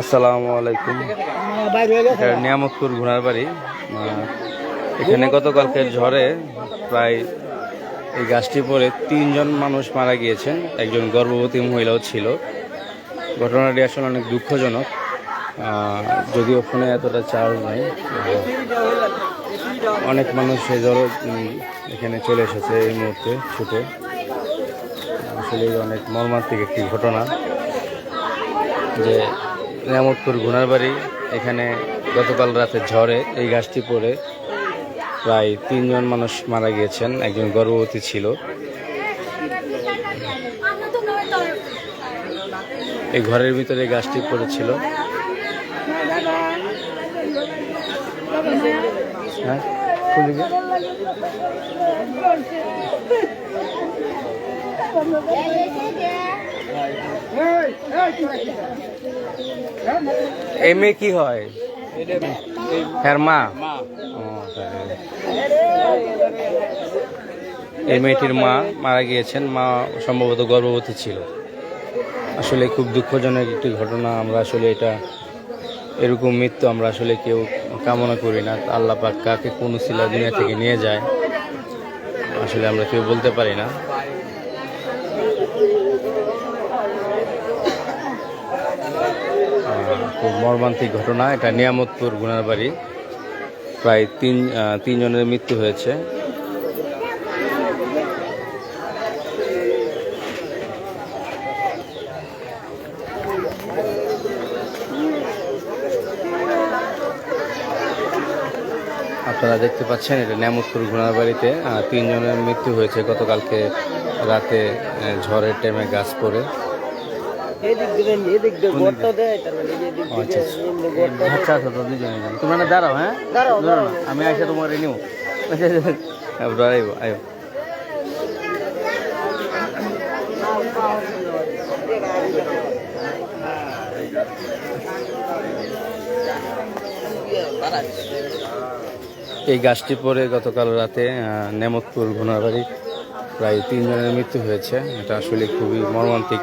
আসসালামু আলাইকুম। নিয়ামতপুর ঘোড়ার বাড়ি। এখানে গতকালকে ঝড়ে প্রায় এই গাছটি পরে তিনজন মানুষ মারা গিয়েছেন একজন গর্ভবতী মহিলাও ছিল। ঘটনাটি আসলে অনেক দুঃখজনক। যদিও ফোনে এতটা চার্জ নাই। অনেক মানুষ সে উম, এখানে চলে এসেছে এই মুহূর্তে ছুটে। আসলে অনেক মর্মান্তিক একটি ঘটনা। যে নিয়ামতপুর গুনার বাড়ি এখানে গতকাল রাতে ঝড়ে এই গাছটি পড়ে। প্রায় তিনজন মানুষ মারা গিয়েছেন, একজন গর্ভবতী ছিল। এই ঘরের ভিতরে গাছটি পড়েছিল। হ্যাঁ? এই মেয়ে কি হয়? হ্যাঁ মা? এই মেয়েটির মা মারা গিয়েছেন। মা সম্ভবত গর্ভবতী ছিল। আসলে খুব দুঃখজনক একটি ঘটনা। আমরা আসলে এটা এরকম মৃত্যু আমরা আসলে কেউ কামনা করি না। আল্লাহ পাক কাকে কোন শিলা দুনিয়া থেকে নিয়ে যায় আসলে আমরা কেউ বলতে পারি না। খুব মর্মান্তিক ঘটনা। এটা নিয়ামতপুর গুনার বাড়ি। প্রায় তিন তিনজনের মৃত্যু হয়েছে। আপনারা দেখতে পাচ্ছেন, এটা নিয়ামতপুর ঘোড়ার বাড়িতে তিনজনের মৃত্যু হয়েছে গতকালকে রাতে ঝড়ের টাইমে গাছ পড়ে। আচ্ছা আচ্ছা। আচ্ছা তো দুজনে যান তোমরা না দাঁড়াও হ্যাঁ? দাঁড়াও, আমি আইসা তোমার আইব আইব। এই গাছটি পরে গতকাল রাতে নেমতপুর ঘোনাবাড়ি প্রায় তিনজনের মৃত্যু হয়েছে। এটা আসলে খুবই মর্মান্তিক।